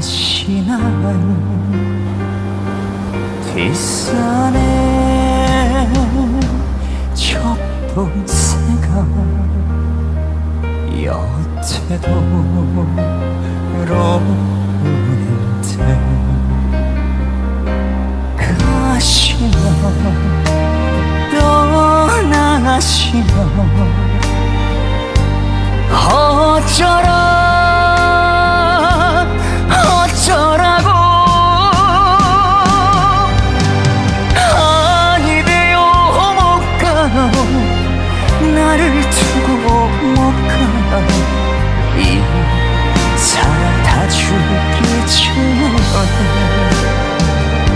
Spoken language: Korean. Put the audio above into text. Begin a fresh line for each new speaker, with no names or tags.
지나간 뒷산에 촛불새가 여태도 들어오는데 가시면 떠나시면 어쩌라 나를 두고 못 가.